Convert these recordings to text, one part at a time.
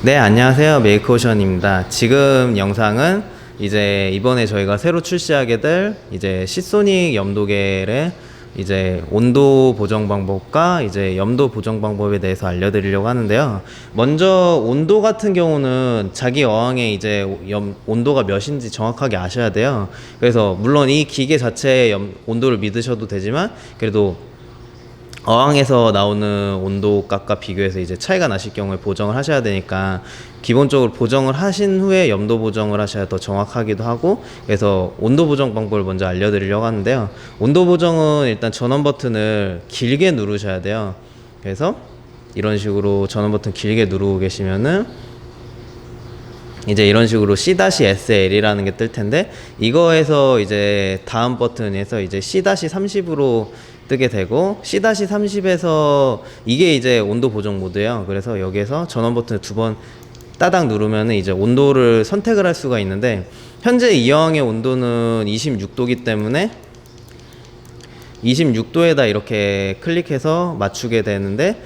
네, 안녕하세요. 메이크오션입니다. 지금 영상은 이제 이번에 저희가 새로 출시하게 될 이제 시소닉 염도계의 이제 온도 보정 방법과 이제 염도 보정 방법에 대해서 알려드리려고 하는데요. 먼저 온도 같은 경우는 자기 어항에 이제 염, 온도가 몇인지 정확하게 아셔야 돼요. 그래서 물론 이 기계 자체의 염, 온도를 믿으셔도 되지만 그래도 어항에서 나오는 온도값과 비교해서 이제 차이가 나실 경우에 보정을 하셔야 되니까 기본적으로 보정을 하신 후에 염도 보정을 하셔야 더 정확하기도 하고 그래서 온도 보정 방법을 먼저 알려드리려고 하는데요. 온도 보정은 일단 전원 버튼을 길게 누르셔야 돼요. 그래서 이런 식으로 전원 버튼 길게 누르고 계시면은 이제 이런 식으로 C-SL이라는 게 뜰 텐데 이거에서 이제 다음 버튼에서 이제 C-30으로 뜨게 되고 C-30에서 이게 이제 온도 보정 모드예요. 그래서 여기에서 전원 버튼을 두 번 따닥 누르면은 이제 온도를 선택을 할 수가 있는데 현재 이 여왕의 온도는 26도기 때문에 26도에다 이렇게 클릭해서 맞추게 되는데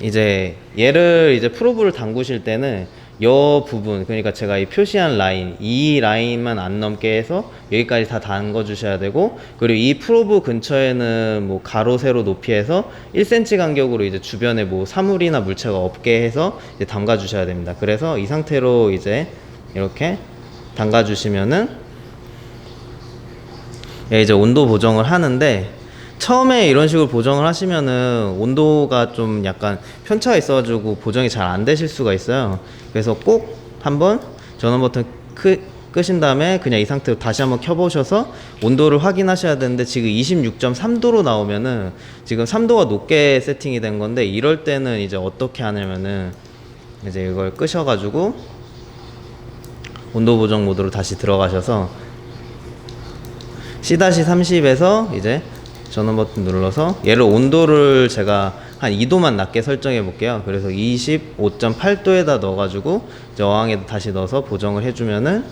이제 얘를 이제 프로브를 담그실 때는 여 부분 그러니까 제가 이 표시한 라인 이 라인만 안 넘게 해서 여기까지 다 담궈 주셔야 되고 그리고 이 프로브 근처에는 뭐 가로 세로 높이에서 1cm 간격으로 이제 주변에 뭐 사물이나 물체가 없게 해서 이제 담가 주셔야 됩니다. 그래서 이 상태로 이제 이렇게 담가 주시면은 예, 이제 온도 보정을 하는데 처음에 이런 식으로 보정을 하시면은 온도가 좀 약간 편차가 있어가지고 보정이 잘 안 되실 수가 있어요. 그래서 꼭 한번 전원 버튼 크, 끄신 다음에 그냥 이 상태로 다시 한번 켜보셔서 온도를 확인하셔야 되는데 지금 26.3도로 나오면은 지금 3도가 높게 세팅이 된 건데 이럴 때는 이제 어떻게 하냐면은 이제 이걸 끄셔가지고 온도 보정 모드로 다시 들어가셔서 C-30에서 이제 전원 버튼 눌러서 얘를 온도를 제가 한 2도만 낮게 설정해 볼게요. 그래서 25.8도에다 넣어 가지고 이제 어항에 다시 넣어서 보정을 해주면은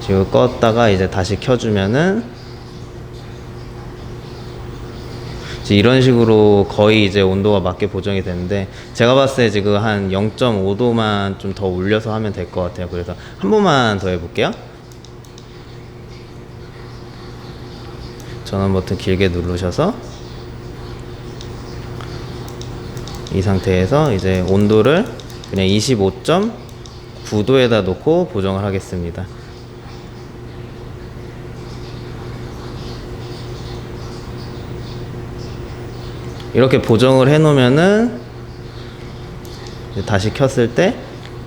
지금 껐다가 이제 다시 켜주면은 이제 이런 식으로 거의 이제 온도가 맞게 보정이 되는데 제가 봤을 때 지금 한 0.5도만 좀 더 올려서 하면 될 것 같아요. 그래서 한 번만 더 해볼게요. 전원 버튼 길게 누르셔서 이 상태에서 이제 온도를 그냥 25.9도에다 놓고 보정을 하겠습니다. 이렇게 보정을 해 놓으면은 다시 켰을 때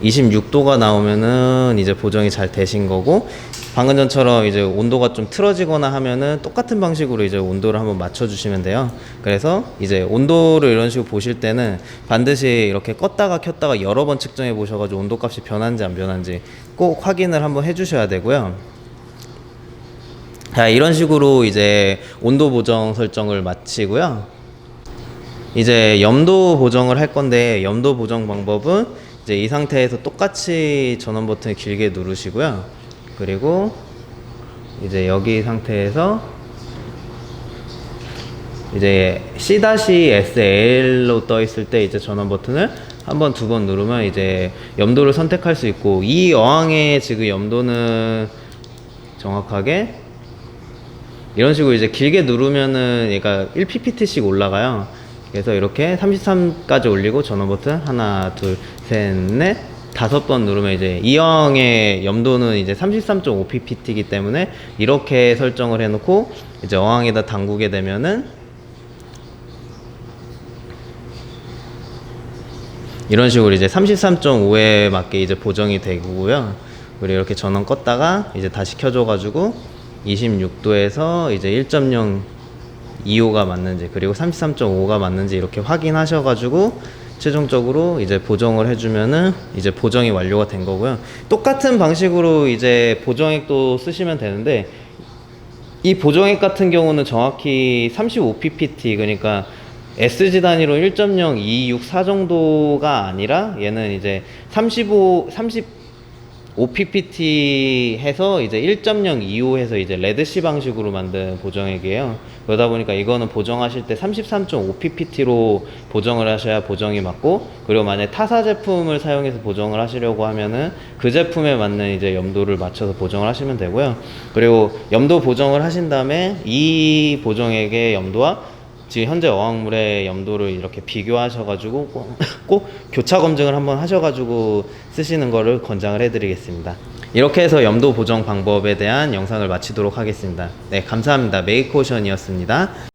26도가 나오면은 이제 보정이 잘 되신 거고 방금 전처럼 이제 온도가 좀 틀어지거나 하면은 똑같은 방식으로 이제 온도를 한번 맞춰 주시면 돼요. 그래서 이제 온도를 이런 식으로 보실 때는 반드시 이렇게 껐다가 켰다가 여러 번 측정해 보셔 가지고 온도 값이 변한지 안 변한지 꼭 확인을 한번 해 주셔야 되고요. 자, 이런 식으로 이제 온도 보정 설정을 마치고요. 이제 염도 보정을 할 건데 염도 보정 방법은 이제 이 상태에서 똑같이 전원 버튼을 길게 누르시고요. 그리고 이제 여기 상태에서 이제 C-SL로 떠 있을 때 이제 전원 버튼을 한 번, 두 번 누르면 이제 염도를 선택할 수 있고 이 어항의 지금 염도는 정확하게 이런 식으로 이제 길게 누르면은 얘가 1ppt씩 올라가요. 그래서 이렇게 33까지 올리고 전원 버튼 하나, 둘, 셋, 넷, 다섯 번 누르면 이제 이어항의 염도는 이제 33.5ppt이기 때문에 이렇게 설정을 해놓고 이제 어항에다 담그게 되면은 이런 식으로 이제 33.5에 맞게 이제 보정이 되고요. 그리고 이렇게 전원 껐다가 이제 다시 켜줘가지고 26도에서 이제 1.0 2호가 맞는지 그리고 33.5가 맞는지 이렇게 확인하셔가지고 최종적으로 이제 보정을 해주면은 이제 보정이 완료가 된 거고요. 똑같은 방식으로 이제 보정액도 쓰시면 되는데 이 보정액 같은 경우는 정확히 35ppt 그러니까 SG 단위로 1.0, 2, 6, 4 정도가 아니라 얘는 이제 35, 30 OPPT 해서 이제 1.0 2호 해서 이제 레드시 방식으로 만든 보정액이에요. 그러다 보니까 이거는 보정하실 때 33.5 ppt로 보정을 하셔야 보정이 맞고 그리고 만약 타사 제품을 사용해서 보정을 하시려고 하면은 그 제품에 맞는 이제 염도를 맞춰서 보정을 하시면 되고요. 그리고 염도 보정을 하신 다음에 이 보정액의 염도와 지금 현재 어항물의 염도를 이렇게 비교하셔가지고 꼭, 꼭 교차 검증을 한번 하셔가지고 쓰시는 거를 권장을 해드리겠습니다. 이렇게 해서 염도 보정 방법에 대한 영상을 마치도록 하겠습니다. 네, 감사합니다. 메이코션이었습니다.